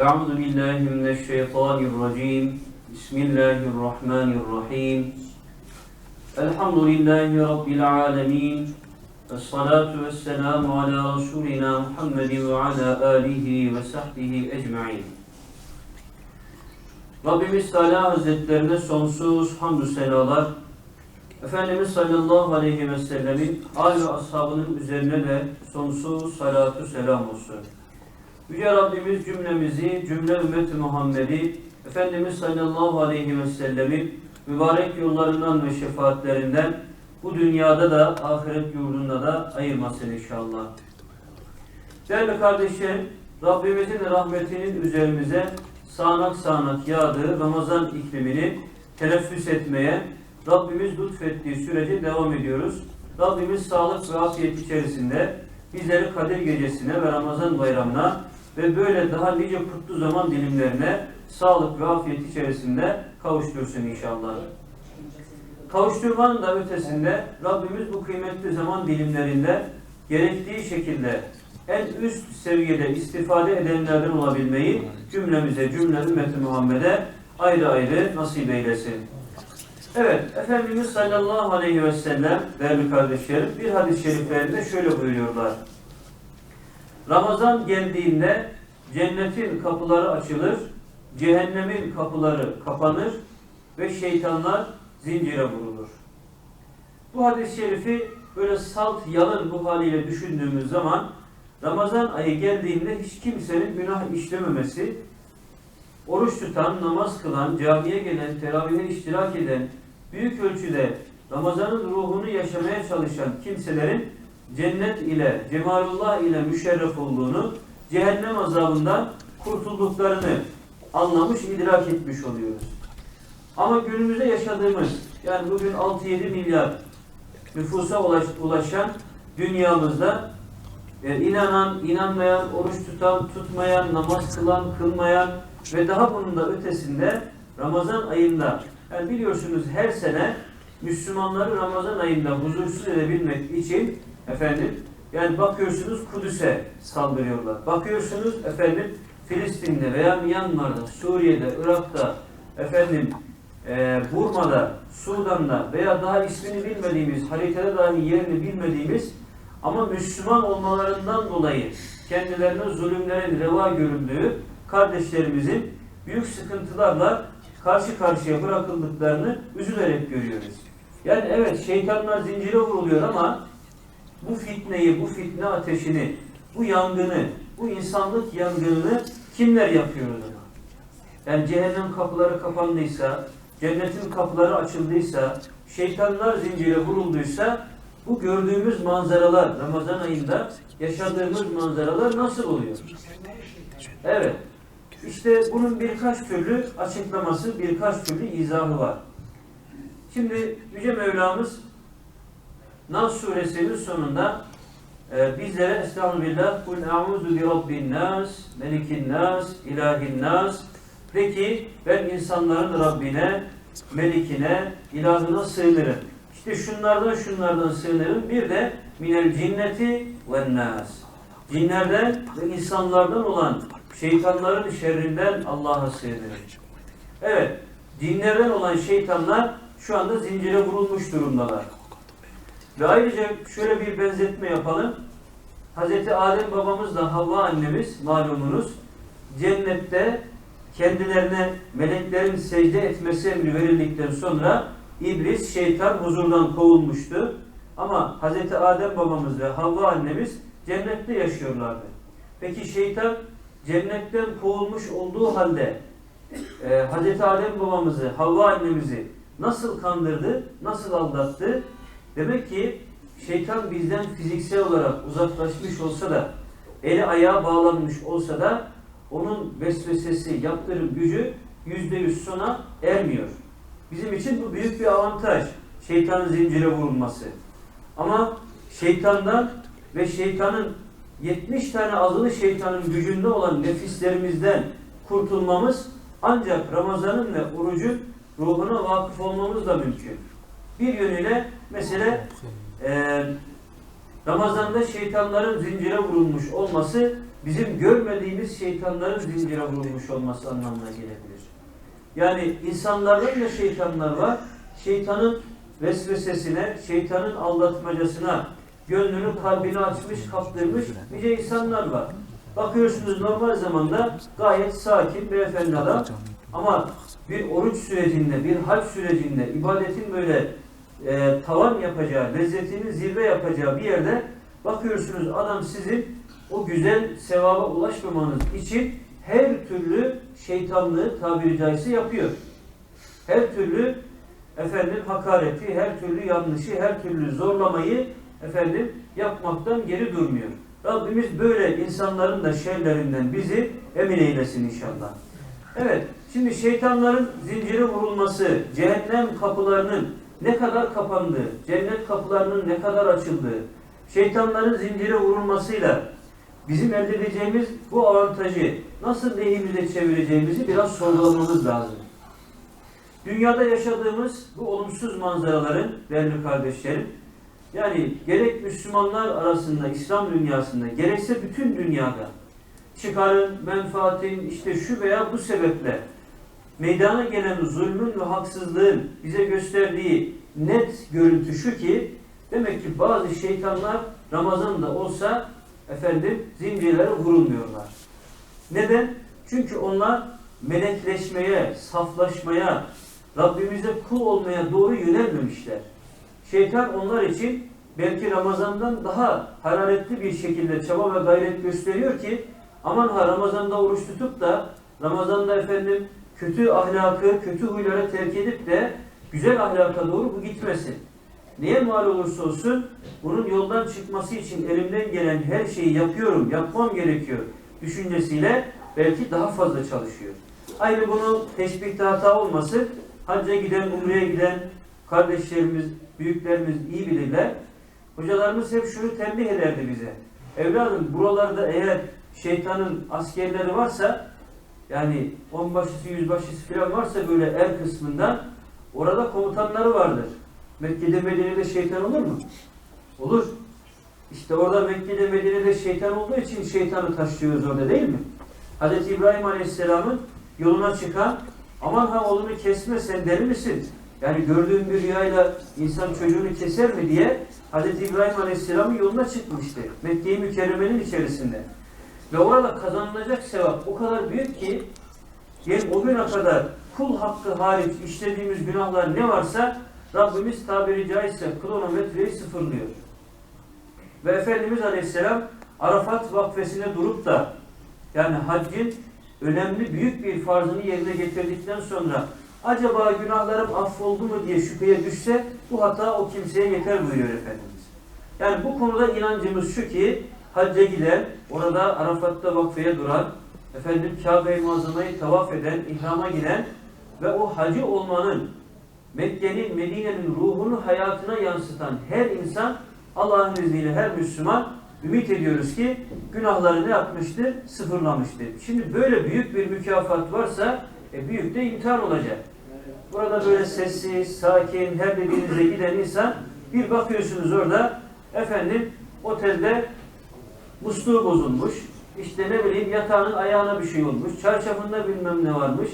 Euzu billahi mineşşeytanirracim. Bismillahirrahmanirrahim. Elhamdülillahi rabbil alamin. Essalatu vesselamu ala rasulina Muhammedin ve ala alihi ve sahbihi ecmaîn. Rabbimiz Teala Hazretlerine sonsuz hamdü senalar, Efendimiz sallallahu aleyhi ve sellemin al ve ashabının üzerine de sonsuz salatu selam olsun. Yüce Rabbimiz cümlemizi, cümle ümmeti Muhammed'i, Efendimiz sallallahu aleyhi ve sellemin mübarek yollarından ve şefaatlerinden bu dünyada da ahiret yurdunda da ayırmasın inşallah. Değerli kardeşlerim, Rabbimizin rahmetinin üzerimize sağanak sağanak yağdığı Ramazan iklimini teneffüs etmeye Rabbimiz lütfettiği sürece devam ediyoruz. Rabbimiz sağlık ve afiyet içerisinde bizleri Kadir Gecesi'ne ve Ramazan bayramına ve böyle daha nice kutlu zaman dilimlerine sağlık ve afiyet içerisinde kavuştursun inşallah. Kavuşturmanın da ötesinde Rabbimiz bu kıymetli zaman dilimlerinde gerektiği şekilde en üst seviyede istifade edenlerden olabilmeyi cümlemize, cümle ümmeti Muhammed'e ayrı ayrı nasip eylesin. Evet, Efendimiz sallallahu aleyhi ve sellem değerli kardeşlerim bir hadis-i şeriflerinde şöyle buyuruyorlar. Ramazan geldiğinde cennetin kapıları açılır, cehennemin kapıları kapanır ve şeytanlar zincire vurulur. Bu hadis-i şerifi böyle salt yalın bu haliyle düşündüğümüz zaman Ramazan ayı geldiğinde hiç kimsenin günah işlememesi, oruç tutan, namaz kılan, camiye gelen, teravihe iştirak eden, büyük ölçüde Ramazan'ın ruhunu yaşamaya çalışan kimselerin cennet ile, cemalullah ile müşerref olduğunu, cehennem azabından kurtulduklarını anlamış, idrak etmiş oluyoruz. Ama günümüzde yaşadığımız, yani bugün 6-7 milyar nüfusa ulaş, ulaşan dünyamızda e, inanan, inanmayan, oruç tutan, tutmayan, namaz kılan, kılmayan ve daha bunun da ötesinde Ramazan ayında, yani biliyorsunuz her sene Müslümanları Ramazan ayında huzursuz edebilmek için efendim yani bakıyorsunuz Kudüs'e saldırıyorlar. Bakıyorsunuz efendim Filistin'de veya Myanmar'da, Suriye'de, Irak'ta, efendim e, Burma'da, Sudan'da veya daha ismini bilmediğimiz, haritada dahi yerini bilmediğimiz ama Müslüman olmalarından dolayı kendilerine zulümlerin reva görüldüğü kardeşlerimizin büyük sıkıntılarla karşı karşıya bırakıldıklarını üzülerek görüyoruz. Yani evet şeytanlar zincire vuruluyor ama bu fitneyi, bu fitne ateşini, bu yangını, bu insanlık yangınını kimler yapıyor o zaman? Yani cehennem kapıları kapandıysa, cennetin kapıları açıldıysa, şeytanlar zincire vurulduysa bu gördüğümüz manzaralar Ramazan ayında yaşadığımız manzaralar nasıl oluyor? Evet. İşte bunun birkaç türlü açıklaması, birkaç türlü izahı var. Şimdi Yüce Mevlamız Nas suresinin sonunda e, bizlere Estağfirullah Kul a'udhu bi rabbin nas, melikin nas, ilahin nas de ki ben insanların Rabbine, melikine, ilahına sığınırım. İşte şunlardan şunlardan sığınırım. Bir de minel cinneti ve nas. Cinlerden ve insanlardan olan şeytanların şerrinden Allah'a sığınırım. Evet, dinlerden olan şeytanlar şu anda zincire vurulmuş durumdalar. Ve ayrıca şöyle bir benzetme yapalım. Hz. Adem babamızla Havva annemiz malumunuz cennette kendilerine meleklerin secde etmesi emri verildikten sonra iblis, şeytan huzurdan kovulmuştu. Ama Hz. Adem babamız ve Havva annemiz cennette yaşıyorlardı. Peki şeytan cennetten kovulmuş olduğu halde e, Hz. Adem babamızı, Havva annemizi nasıl kandırdı, nasıl aldattı? Demek ki şeytan bizden fiziksel olarak uzaklaşmış olsa da, eli ayağa bağlanmış olsa da onun vesvesesi, yaptırım gücü yüzde yüz sona ermiyor. Bizim için bu büyük bir avantaj. Şeytanın zincire vurulması. Ama şeytandan ve şeytanın 70 tane azılı şeytanın gücünde olan nefislerimizden kurtulmamız ancak Ramazan'ın ve orucun ruhuna vakıf olmamızla mümkün. Bir yönüyle mesela e, Ramazan'da şeytanların zincire vurulmuş olması bizim görmediğimiz şeytanların zincire vurulmuş olması anlamına gelebilir. Yani insanlardan da şeytanlar var. Şeytanın vesvesesine, şeytanın aldatmacasına, gönlünü kalbini açmış, kaptırmış nice insanlar var. Bakıyorsunuz normal zamanda gayet sakin, beyefendi adam. Ama bir oruç sürecinde, bir hac sürecinde, ibadetin böyle e, tavan yapacağı, lezzetini zirve yapacağı bir yerde bakıyorsunuz adam sizin o güzel sevaba ulaşmamanız için her türlü şeytanlığı tabiri caizse yapıyor. Her türlü efendim hakareti, her türlü yanlışı, her türlü zorlamayı efendim yapmaktan geri durmuyor. Rabbimiz böyle insanların da şerlerinden bizi emin eylesin inşallah. Evet, şimdi şeytanların zinciri vurulması, cehennem kapılarının ne kadar kapandığı, cennet kapılarının ne kadar açıldığı, şeytanların zincire vurulmasıyla bizim elde edeceğimiz bu avantajı nasıl lehimize çevireceğimizi biraz sorgulamamız lazım. Dünyada yaşadığımız bu olumsuz manzaraların değerli kardeşlerim, yani gerek Müslümanlar arasında, İslam dünyasında, gerekse bütün dünyada çıkarın, menfaatin, işte şu veya bu sebeple meydana gelen zulmün ve haksızlığın bize gösterdiği net görüntü şu ki demek ki bazı şeytanlar Ramazan'da olsa efendim zincirlere vurulmuyorlar. Neden? Çünkü onlar melekleşmeye, saflaşmaya, Rabbimize kul olmaya doğru yönelmemişler. Şeytan onlar için belki Ramazan'dan daha hararetli bir şekilde çaba ve gayret gösteriyor ki aman ha Ramazan'da oruç tutup da Ramazan'da efendim kötü ahlakı, kötü huylara terk edip de güzel ahlaka doğru bu gitmesin. Neye mal olursa olsun bunun yoldan çıkması için elimden gelen her şeyi yapıyorum, yapmam gerekiyor düşüncesiyle belki daha fazla çalışıyor. Aynı bunu teşbihte hata olmasın. Hacca giden, umreye giden kardeşlerimiz, büyüklerimiz iyi bilirler. Hocalarımız hep şunu tembih ederdi bize. Evladım buralarda eğer şeytanın askerleri varsa yani onbaşısı, yüzbaşısı falan varsa böyle er kısmında orada komutanları vardır. Mekke'de Medine'de şeytan olur mu? Olur. İşte orada Mekke'de Medine'de şeytan olduğu için şeytanı taşıyoruz orada değil mi? Hz. İbrahim Aleyhisselam'ın yoluna çıkan aman ha oğlunu kesme sen deli misin? Yani gördüğün bir rüyayla insan çocuğunu keser mi diye Hz. İbrahim Aleyhisselam'ın yoluna çıkmıştı. Mekke-i Mükerreme'nin içerisinde. Ve orada kazanılacak sevap o kadar büyük ki yani o güne kadar kul hakkı hariç işlediğimiz günahlar ne varsa Rabbimiz tabiri caizse kronometreyi sıfırlıyor. Ve Efendimiz Aleyhisselam Arafat vakfesine durup da yani haccın önemli büyük bir farzını yerine getirdikten sonra acaba günahlarım affoldu mu diye şüpheye düşse bu hata o kimseye yeter buyuruyor Efendimiz. Yani bu konuda inancımız şu ki hacca giden, orada Arafat'ta vakfeye duran, efendim Kabe-i Muazzama'yı tavaf eden, ihrama giden ve o hacı olmanın Mekke'nin, Medine'nin ruhunu hayatına yansıtan her insan Allah'ın izniyle her Müslüman ümit ediyoruz ki günahları ne yapmıştır? Sıfırlamıştır. Şimdi böyle büyük bir mükafat varsa e, büyük de imtihan olacak. Burada böyle sessiz, sakin, her dediğinize giden insan bir bakıyorsunuz orada efendim otelde musluğu bozulmuş. İşte ne bileyim yatağının ayağına bir şey olmuş. Çarşafında bilmem ne varmış.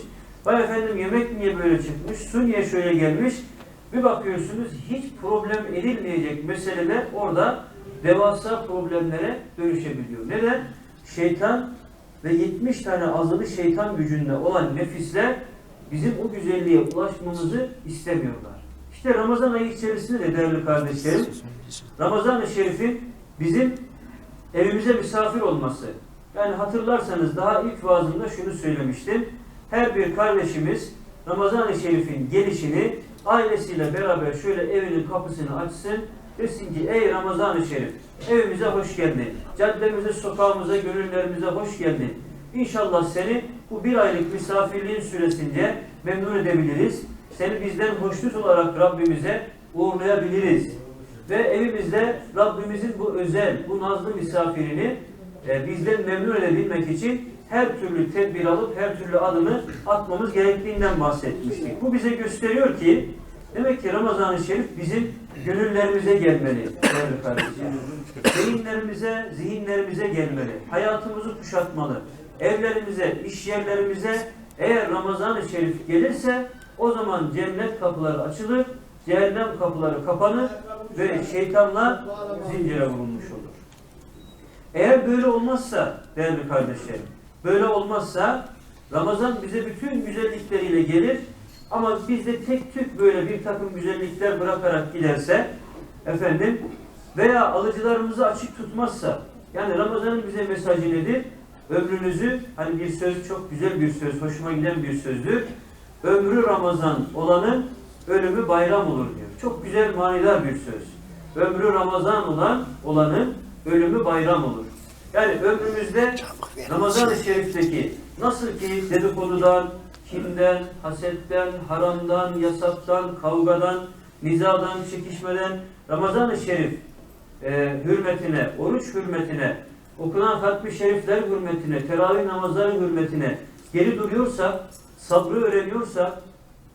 Vay efendim yemek niye böyle çıkmış? Su niye şöyle gelmiş? Bir bakıyorsunuz hiç problem edilmeyecek meseleler orada devasa problemlere dönüşebiliyor. Neden? Şeytan ve 70 tane azılı şeytan gücünde olan nefisler bizim o güzelliğe ulaşmamızı istemiyorlar. İşte Ramazan ayı içerisinde de değerli kardeşlerim, Ramazan-ı Şerif'in bizim evimize misafir olması. Yani hatırlarsanız daha ilk vaazımda şunu söylemiştim. Her bir kardeşimiz Ramazan-ı Şerif'in gelişini ailesiyle beraber şöyle evinin kapısını açsın. Desin ki ey Ramazan-ı Şerif evimize hoş geldin. Caddemize, sokağımıza, gönüllerimize hoş geldin. İnşallah seni bu bir aylık misafirliğin süresince memnun edebiliriz. Seni bizden hoşnut olarak Rabbimize uğurlayabiliriz. Ve evimizde Rabbimizin bu özel, bu nazlı misafirini e, bizden memnun edebilmek için her türlü tedbir alıp her türlü adımı atmamız gerektiğinden bahsetmiştik. Bu bize gösteriyor ki Demek ki Ramazan-ı Şerif bizim gönüllerimize gelmeli. Beyinlerimize, zihinlerimize gelmeli. Hayatımızı kuşatmalı. Evlerimize, iş yerlerimize eğer Ramazan-ı Şerif gelirse o zaman cennet kapıları açılır, cehennem kapıları kapanır ve şeytanlar zincire vurulmuş olur. Eğer böyle olmazsa değerli kardeşlerim, böyle olmazsa Ramazan bize bütün güzellikleriyle gelir ama biz de tek tük böyle bir takım güzellikler bırakarak giderse efendim veya alıcılarımızı açık tutmazsa yani Ramazan'ın bize mesajı nedir? Ömrünüzü hani bir söz çok güzel bir söz, hoşuma giden bir sözdür. Ömrü Ramazan olanın ölümü bayram olur diyor. Çok güzel manidar bir söz. Ömrü Ramazan olan olanın ölümü bayram olur. Yani ömrümüzde Ramazan-ı Şerif'teki nasıl ki dedikodudan, kinden, hasetten, haramdan, yasaktan, kavgadan, nizadan, çekişmeden Ramazan-ı Şerif e, hürmetine, oruç hürmetine, okunan hatmi şerifler hürmetine, teravih namazları hürmetine geri duruyorsak, sabrı öğreniyorsak,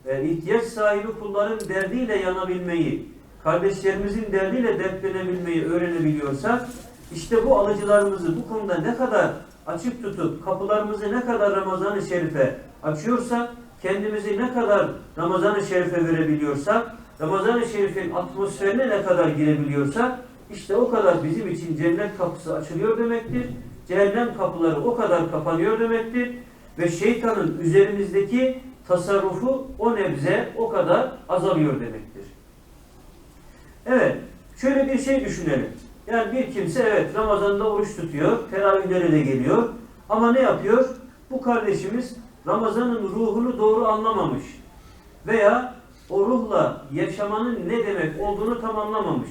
e, ihtiyaç sahibi kulların derdiyle yanabilmeyi, kardeşlerimizin derdiyle dertlenebilmeyi öğrenebiliyorsak, işte bu alıcılarımızı bu konuda ne kadar açık tutup kapılarımızı ne kadar Ramazan-ı Şerif'e açıyorsak, kendimizi ne kadar Ramazan-ı Şerif'e verebiliyorsak, Ramazan-ı Şerif'in atmosferine ne kadar girebiliyorsak, işte o kadar bizim için cennet kapısı açılıyor demektir. Cehennem kapıları o kadar kapanıyor demektir. Ve şeytanın üzerimizdeki tasarrufu o nebze o kadar azalıyor demektir. Evet, şöyle bir şey düşünelim. Yani bir kimse evet Ramazan'da oruç tutuyor, teravihlere de geliyor. Ama ne yapıyor? Bu kardeşimiz Ramazan'ın ruhunu doğru anlamamış. Veya o ruhla yaşamanın ne demek olduğunu tam anlamamış.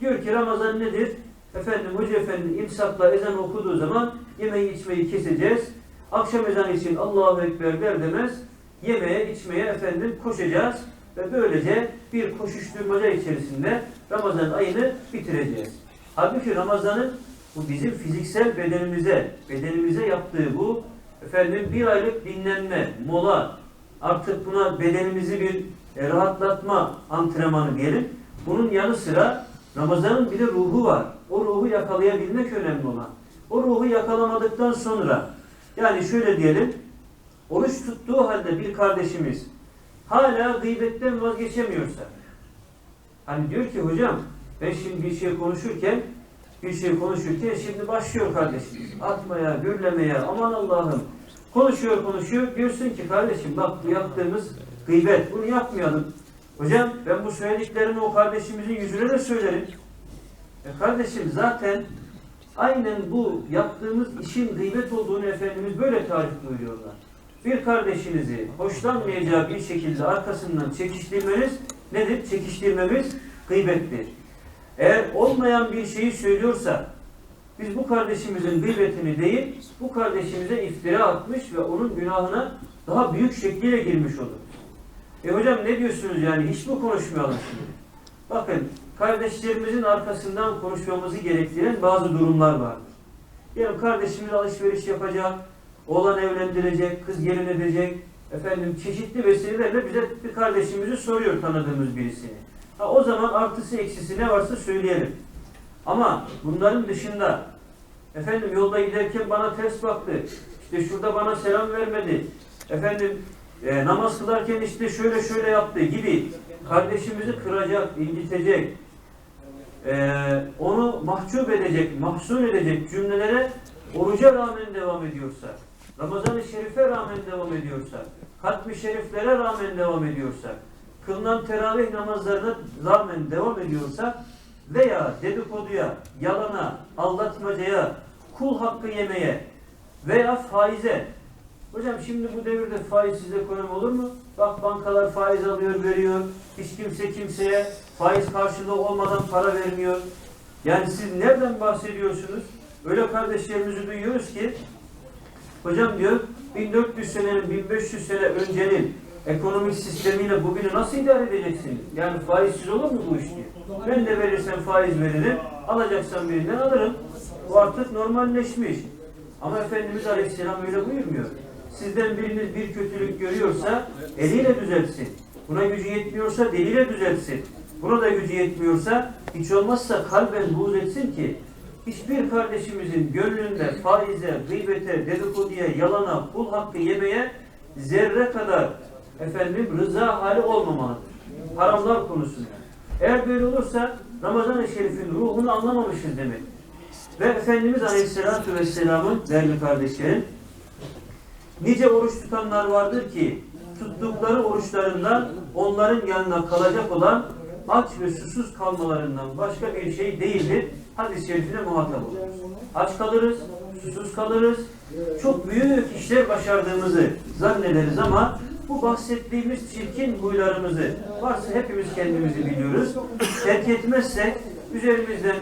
Diyor ki Ramazan nedir? Efendim Hoca Efendi imsakla ezan okuduğu zaman yemeği içmeyi keseceğiz. Akşam ezanı için Allahu Ekber der demez yemeğe içmeye efendim koşacağız ve böylece bir koşuşturmaca içerisinde Ramazan ayını bitireceğiz. Halbuki Ramazan'ın bu bizim fiziksel bedenimize, bedenimize yaptığı bu efendim bir aylık dinlenme, mola, artık buna bedenimizi bir e, rahatlatma antrenmanı diyelim. Bunun yanı sıra Ramazan'ın bir de ruhu var. O ruhu yakalayabilmek önemli olan. O ruhu yakalamadıktan sonra yani şöyle diyelim oruç tuttuğu halde bir kardeşimiz hala gıybetten vazgeçemiyorsa hani diyor ki hocam ben şimdi bir şey konuşurken bir şey konuşurken şimdi başlıyor kardeşimiz atmaya, gürlemeye aman Allah'ım. Konuşuyor konuşuyor. Diyorsun ki kardeşim bak bu yaptığımız gıybet bunu yapmayalım. Hocam ben bu söylediklerimi o kardeşimizin yüzüne de söylerim. E kardeşim zaten aynen bu yaptığımız işin gıybet olduğunu Efendimiz böyle tarif buyuruyorlar. Bir kardeşinizi hoşlanmayacağı bir şekilde arkasından çekiştirmeniz nedir? Çekiştirmemiz gıybettir. Eğer olmayan bir şeyi söylüyorsa biz bu kardeşimizin gıybetini değil, bu kardeşimize iftira atmış ve onun günahına daha büyük şekliyle girmiş olur. E hocam ne diyorsunuz yani hiç mi konuşmayalım şimdi? Bakın kardeşlerimizin arkasından konuşmamızı gerektiren bazı durumlar vardır. Yani kardeşimiz alışveriş yapacak, oğlan evlendirecek, kız gelin edecek, efendim çeşitli vesilelerle bize bir kardeşimizi soruyor tanıdığımız birisini. Ha, o zaman artısı eksisi ne varsa söyleyelim. Ama bunların dışında efendim yolda giderken bana ters baktı, işte şurada bana selam vermedi, efendim e, namaz kılarken işte şöyle şöyle yaptı gibi kardeşimizi kıracak, incitecek, e, onu mahcup edecek, mahzun edecek cümlelere oruca rağmen devam ediyorsa, Ramazan-ı Şerif'e rağmen devam ediyorsa, hatmi şeriflere rağmen devam ediyorsa, kılınan teravih namazlarına rağmen devam ediyorsa veya dedikoduya, yalana, aldatmacaya, kul hakkı yemeye veya faize Hocam şimdi bu devirde faizsiz ekonomi olur mu? Bak bankalar faiz alıyor, veriyor. Hiç kimse kimseye faiz karşılığı olmadan para vermiyor. Yani siz nereden bahsediyorsunuz? Öyle kardeşlerimizi duyuyoruz ki hocam diyor 1400 senenin 1500 sene öncenin ekonomik sistemiyle bugünü nasıl idare edeceksiniz? Yani faizsiz olur mu bu iş diyor. Ben de verirsen faiz veririm, alacaksan birinden alırım. Bu artık normalleşmiş. Ama Efendimiz Aleyhisselam öyle buyurmuyor. Sizden biriniz bir kötülük görüyorsa eliyle düzeltsin. Buna gücü yetmiyorsa diliyle düzeltsin. Buna da gücü yetmiyorsa hiç olmazsa kalben buğz etsin ki hiçbir kardeşimizin gönlünde faize, gıybete, dedikoduya, yalana, kul hakkı yemeye zerre kadar efendim rıza hali olmamalıdır. Haramlar konusunda. Eğer böyle olursa Ramazan-ı Şerif'in ruhunu anlamamışız demek. Ve Efendimiz Aleyhisselatü Vesselam'ın değerli kardeşlerim nice oruç tutanlar vardır ki tuttukları oruçlarından onların yanına kalacak olan aç ve susuz kalmalarından başka bir şey değildir. Hadis-i şerifine muhatap oluruz. Aç kalırız, susuz kalırız. Çok büyük işler başardığımızı zannederiz ama bu bahsettiğimiz çirkin huylarımızı varsa hepimiz kendimizi biliyoruz. Terk etmezsek üzerimizden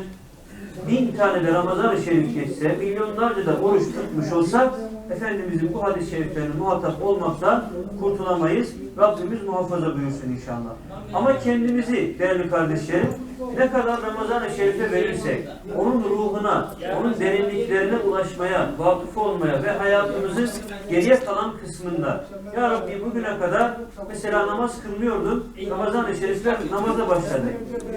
bin tane de Ramazan-ı Şerif geçse, milyonlarca da oruç tutmuş olsak, Efendimizin bu hadis-i şeriflerine muhatap olmaktan kurtulamayız. Rabbimiz muhafaza buyursun inşallah. Ama kendimizi değerli kardeşlerim, ne kadar Ramazan-ı Şerif'e verirsek, onun ruhuna, onun derinliklerine ulaşmaya, vakıf olmaya ve hayatımızın geriye kalan kısmında, Ya Rabbi bugüne kadar mesela namaz kılmıyordum, Ramazan-ı Şerif'ler namaza başladı.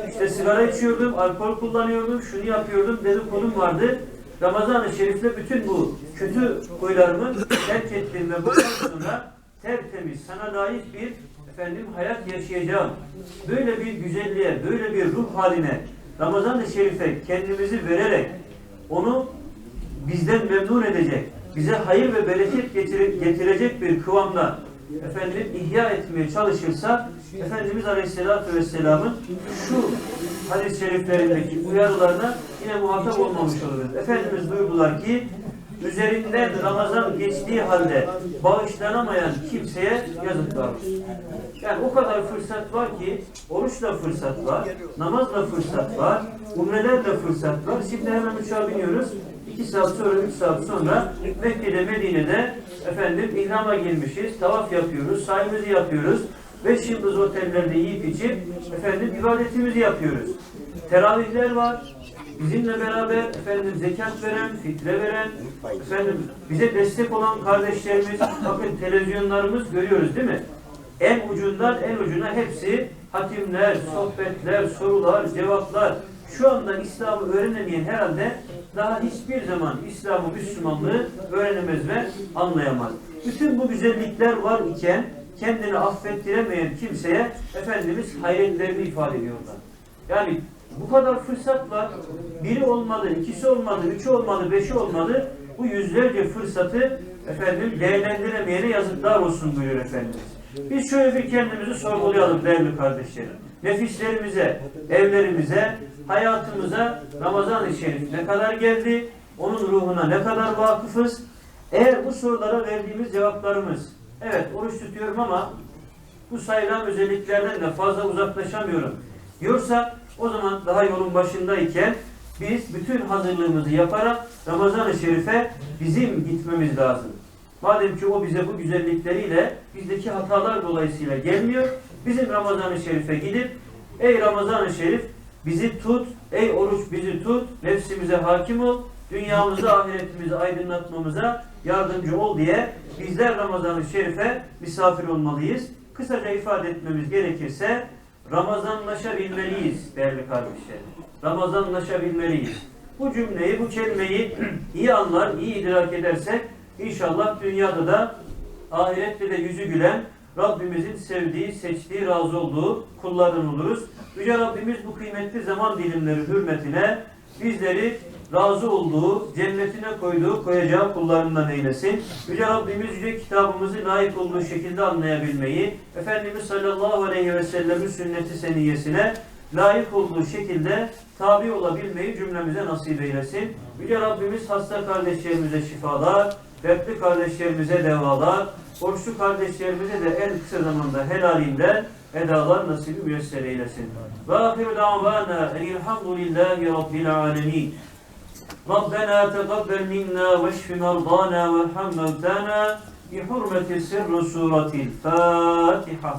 İşte sigara içiyordum, alkol kullanıyordum, şunu yapıyordum, dedikodum vardı. Ramazan-ı Şerif'le bütün bu kötü huylarımı terk ettim ve bundan sonra tertemiz, sana layık bir efendim hayat yaşayacağım. Böyle bir güzelliğe, böyle bir ruh haline Ramazan-ı Şerif'e kendimizi vererek onu bizden memnun edecek, bize hayır ve bereket getire- getirecek bir kıvamda efendim ihya etmeye çalışırsa Efendimiz Aleyhisselatü Vesselam'ın şu hadis-i şeriflerindeki uyarılarına yine muhatap olmamış oluruz. Efendimiz buyurdular ki üzerinden Ramazan geçtiği halde bağışlanamayan kimseye yazıklar olsun. Yani o kadar fırsat var ki oruçla fırsat var, namazla fırsat var, umrelerle fırsat var. Şimdi hemen uçağa biniyoruz. İki saat sonra, üç saat sonra Mekke'de, Medine'de efendim ihrama girmişiz, tavaf yapıyoruz, sayımızı yapıyoruz. Beş yıldız otellerde yiyip içip efendim ibadetimizi yapıyoruz. Teravihler var. Bizimle beraber efendim zekat veren, fitre veren, efendim bize destek olan kardeşlerimiz, bakın televizyonlarımız görüyoruz değil mi? En ucundan en ucuna hepsi hatimler, sohbetler, sorular, cevaplar. Şu anda İslam'ı öğrenemeyen herhalde daha hiçbir zaman İslam'ı, Müslümanlığı öğrenemez ve anlayamaz. Bütün bu güzellikler var iken kendini affettiremeyen kimseye Efendimiz hayretlerini ifade ediyorlar. Yani bu kadar fırsat var. Biri olmadı, ikisi olmadı, üçü olmadı, beşi olmadı. Bu yüzlerce fırsatı efendim değerlendiremeyene yazıklar olsun buyuruyor Efendimiz. Biz şöyle bir kendimizi sorgulayalım değerli kardeşlerim. Nefislerimize, evlerimize, hayatımıza Ramazan-ı Şerif ne kadar geldi? Onun ruhuna ne kadar vakıfız? Eğer bu sorulara verdiğimiz cevaplarımız, evet oruç tutuyorum ama bu sayılan özelliklerden de fazla uzaklaşamıyorum diyorsa o zaman daha yolun başındayken biz bütün hazırlığımızı yaparak Ramazan-ı Şerif'e bizim gitmemiz lazım. Madem ki o bize bu güzellikleriyle bizdeki hatalar dolayısıyla gelmiyor, bizim Ramazan-ı Şerif'e gidip ey Ramazan-ı Şerif bizi tut, ey oruç bizi tut, nefsimize hakim ol, dünyamızı, ahiretimizi aydınlatmamıza yardımcı ol diye bizler Ramazan-ı Şerif'e misafir olmalıyız. Kısaca ifade etmemiz gerekirse Ramazanlaşabilmeliyiz değerli kardeşlerim. Ramazanlaşabilmeliyiz. Bu cümleyi, bu kelimeyi iyi anlar, iyi idrak edersek inşallah dünyada da ahirette de yüzü gülen Rabbimizin sevdiği, seçtiği, razı olduğu kullardan oluruz. Yüce Rabbimiz bu kıymetli zaman dilimleri hürmetine bizleri razı olduğu, cennetine koyduğu, koyacağı kullarından eylesin. Yüce Rabbimiz yüce kitabımızı layık olduğu şekilde anlayabilmeyi, Efendimiz sallallahu aleyhi ve sellem'in sünneti seniyesine layık olduğu şekilde tabi olabilmeyi cümlemize nasip eylesin. Yüce Rabbimiz hasta kardeşlerimize şifalar, dertli kardeşlerimize devalar, oruçlu kardeşlerimize de en kısa zamanda helalinden edalar nasibi müyesser eylesin. Ve ahiru davana enilhamdülillahi rabbil alemin. ربنا تقبل منا واشف مرضانا وارحم موتانا بحرمة سر سورة الفاتحة